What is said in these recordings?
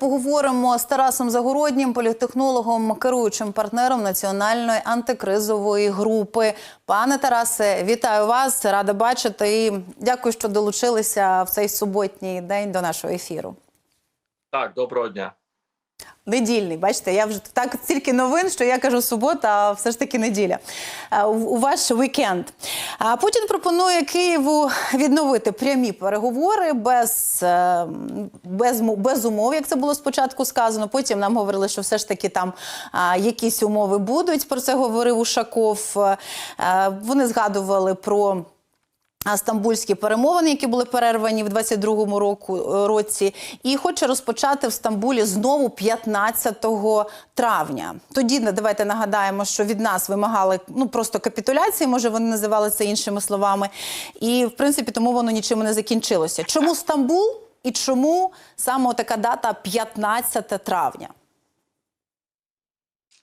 Поговоримо з Тарасом Загороднім, політехнологом, керуючим партнером національної антикризової групи. Пане Тарасе, вітаю вас! Рада бачити і дякую, що долучилися в цей суботній день до нашого ефіру. Так, доброго дня. Недільний, бачите, я вже так стільки новин, що я кажу субота, а все ж таки неділя. Е, У ваш вікенд. Путін пропонує Києву відновити прямі переговори без, е, без, без умов, як це було спочатку сказано. Потім нам говорили, що все ж таки там якісь умови будуть. Про це говорив Ушаков. Е, Вони згадували про. Стамбульські перемовини, які були перервані в 22-му року е, році, і хоче розпочати в Стамбулі знову 15 травня. Тоді давайте нагадаємо, що від нас вимагали ну просто капітуляції, може вони називали це іншими словами. І в принципі тому воно нічим не закінчилося. Чому Стамбул і чому саме така дата 15 травня?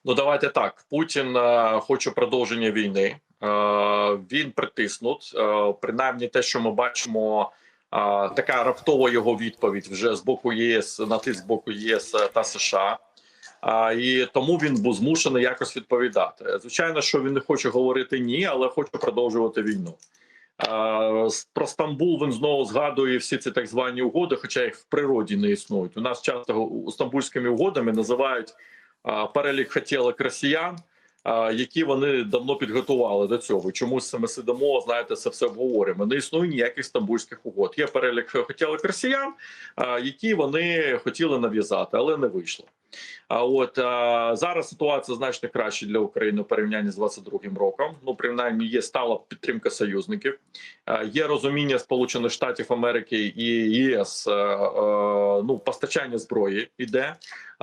Ну давайте так. Путін е, хоче продовження війни. Е, він притиснут. Е, принаймні, те, що ми бачимо, е, така раптова його відповідь вже з боку ЄС на тиск боку єС та США. І тому він був змушений якось відповідати. Звичайно, що він не хоче говорити ні, але хоче продовжувати війну. Про Стамбул він знову згадує всі ці так звані угоди, хоча їх в природі не існують. У нас часто стамбульськими угодами називають перелік хотілок росіян, які вони давно підготували до цього. Чомусь ми сидимо, знаєте, це все обговорюємо. Не існує ніяких стамбульських угод. Є перелік хотілок росіян, які вони хотіли нав'язати, але не вийшло. А от а, зараз ситуація значно краще для України у порівнянні з 22-м роком. Ну, принаймні, є стала підтримка союзників, а, є розуміння Сполучених Штатів Америки і ЄС. а, а, ну, постачання зброї іде.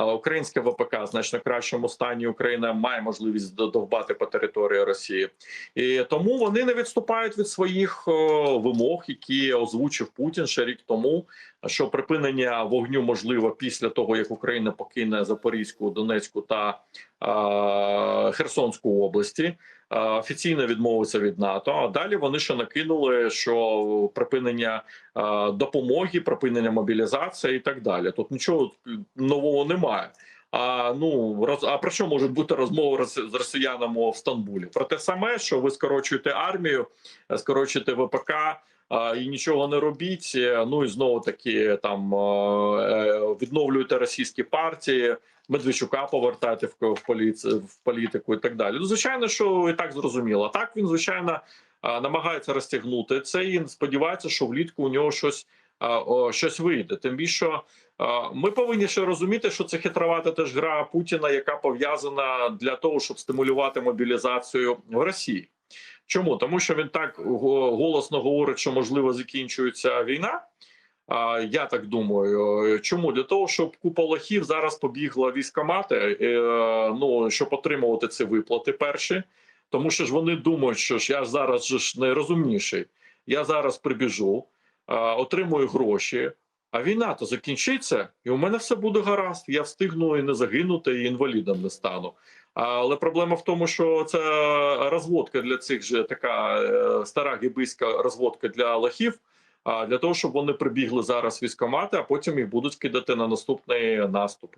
Українське ВПК значно кращому стані. Україна має можливість додовбати по території Росії, і тому вони не відступають від своїх вимог, які озвучив Путін ще рік тому що припинення вогню можливо після того, як Україна покине Запорізьку, Донецьку та е, Херсонську області. Е, Офіційно відмовиться від НАТО. А далі вони ще накинули, що припинення е, допомоги, припинення мобілізації і так далі. Тут нічого нового немає. А ну роз а про що може бути розмова рос- з росіянами в Стамбулі? Про те саме, що ви скорочуєте армію, скорочуєте ВПК, і нічого не робіть. Ну і знову таки там е, е, відновлюєте російські партії, Медведчука повертати в, поліці, в політику і так далі. Ну, звичайно, що і так зрозуміло. Так він звичайно намагається розтягнути це і сподівається, що влітку у нього щось, щось вийде. Тим більше. Ми повинні ще розуміти, що це хитровата теж гра Путіна, яка пов'язана для того, щоб стимулювати мобілізацію в Росії. Чому? Тому що він так голосно говорить, що можливо закінчується війна. Я так думаю. Чому? Для того, щоб купа лохів зараз побігла в військкомати, е, ну, щоб отримувати ці виплати перші. Тому що ж вони думають, що ж я зараз ж найрозумніший. Я зараз прибіжу, отримую гроші, а війна то закінчиться, і у мене все буде гаразд. Я встигну і не загинути, і інвалідом не стану. Але проблема в тому, що це розводка для цих же така е, стара гібиська розводка для лохів. А для того, щоб вони прибігли зараз військомати, а потім їх будуть кидати на наступний наступ.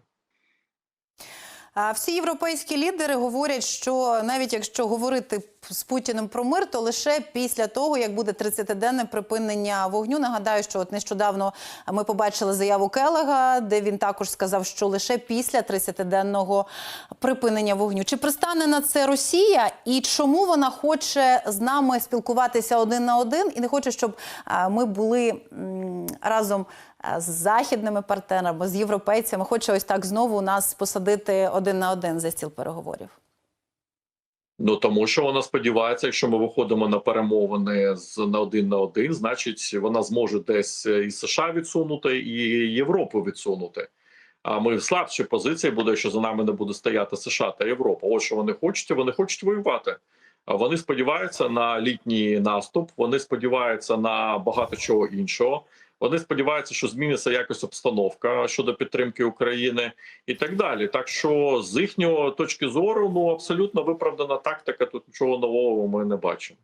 Всі європейські лідери говорять, що навіть якщо говорити з Путіним про мир, то лише після того, як буде 30-денне припинення вогню. Нагадаю, що от нещодавно ми побачили заяву Келега, де він також сказав, що лише після 30-денного припинення вогню. Чи пристане на це Росія, і чому вона хоче з нами спілкуватися один на один і не хоче, щоб ми були разом з західними партнерами, з європейцями, хоче ось так знову нас посадити один на один за стіл переговорів. Ну тому що вона сподівається, якщо ми виходимо на перемовини з на один на один, значить вона зможе десь і США відсунути, і Європу відсунути. А ми в слабшій позиції буде, якщо за нами не буде стояти США та Європа. Ось що вони хочуть, вони хочуть воювати. Вони сподіваються на літній наступ. Вони сподіваються на багато чого іншого. Вони сподіваються, що зміниться якось обстановка щодо підтримки України і так далі. Так що з їхнього точки зору, ну абсолютно виправдана тактика. Тут нічого нового ми не бачимо.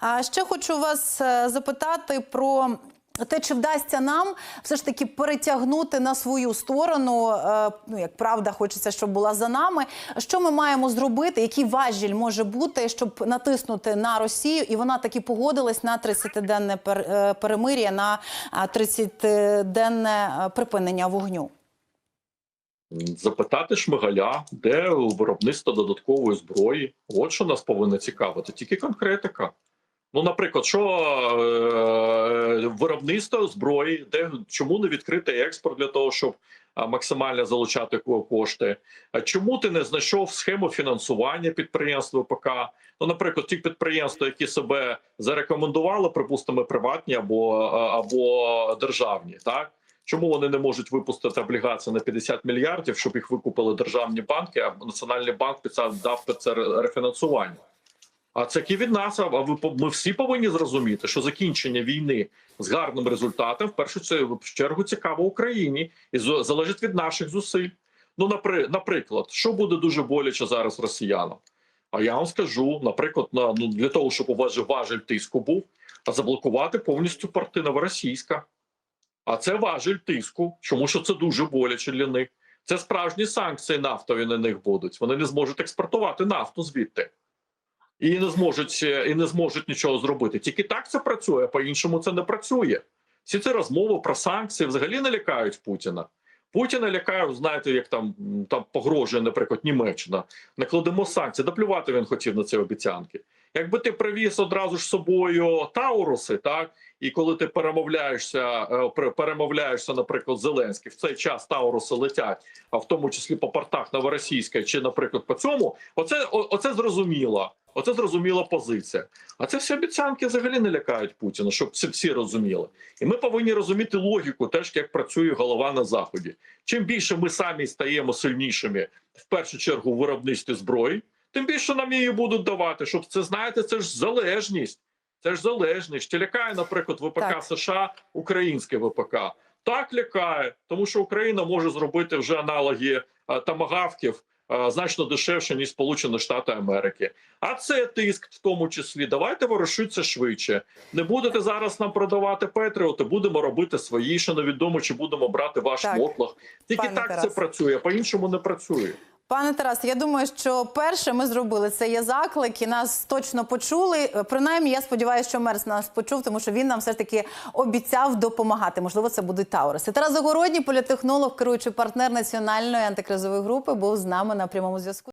А ще хочу вас е, запитати про те, чи вдасться нам все ж таки перетягнути на свою сторону, е, ну як правда, хочеться, щоб була за нами. Що ми маємо зробити? Який важіль може бути, щоб натиснути на Росію, і вона таки погодилась на 30-денне пер- е, перемир'я, на а, 30-денне е, припинення вогню? Запитати Шмигаля, де виробництво додаткової зброї. От що нас повинно цікавити, тільки конкретика. Ну, наприклад, що е, виробництво зброї, де чому не відкритий експорт для того, щоб максимально залучати кошти? Чому ти не знайшов схему фінансування підприємств ВПК? Ну, наприклад, ті підприємства, які себе зарекомендували, припустимо, приватні або, або державні, так чому вони не можуть випустити облігації на 50 мільярдів, щоб їх викупили державні банки, а Національний банк дав це рефінансування? А це ки від нас. А ви ми всі повинні зрозуміти, що закінчення війни з гарним результатом в першу чергу цікаво Україні і залежить від наших зусиль. Ну, наприклад, що буде дуже боляче зараз росіянам? А я вам скажу, наприклад, на ну для того, щоб у вас же важель тиску був, а заблокувати повністю порти новоросійська. А це важель тиску, тому що це дуже боляче для них. Це справжні санкції нафтові на них будуть. Вони не зможуть експортувати нафту звідти і не зможуть е, і не зможуть нічого зробити. Тільки так це працює, а по-іншому це не працює. Всі ці розмови про санкції взагалі не лякають Путіна. Путіна лякають, знаєте, як там, там погрожує, наприклад, Німеччина. Накладемо санкції. Да плювати він хотів на ці обіцянки. Якби ти привіз одразу ж собою Тауруси, так і коли ти перемовляєшся, е, перемовляєшся, наприклад, Зеленський, в цей час Тауруси летять, а в тому числі по портах Новоросійська чи, наприклад, по цьому, оце оце зрозуміло. Оце зрозуміла позиція. А це всі обіцянки взагалі не лякають Путіна, щоб це всі розуміли. І ми повинні розуміти логіку, теж як працює голова на заході. Чим більше ми самі стаємо сильнішими в першу чергу в виробництві зброї, тим більше нам її будуть давати. Щоб це знаєте, це ж залежність. Це ж залежність. Чи лякає, наприклад, ВПК Так. США українське ВПК? Так лякає, тому що Україна може зробити вже аналоги е, тамагавків значно дешевше ніж Сполучені Штати Америки. А це тиск в тому числі. Давайте ворушиться швидше. Не будете зараз нам продавати Петріоти, будемо робити свої. Ще невідомо, чи будемо брати ваш Так. мотлох. Тільки Пане так це працює, по іншому не працює. Пане Тарас, я думаю, що перше ми зробили це є заклик, і нас точно почули. Е, Принаймні, я сподіваюся, що Мерс нас почув, тому що він нам все ж таки обіцяв допомагати. Можливо, це будуть Тауриси. Тарас Загородній, політехнолог, керуючий партнер національної антикризової групи, був з нами на прямому зв'язку.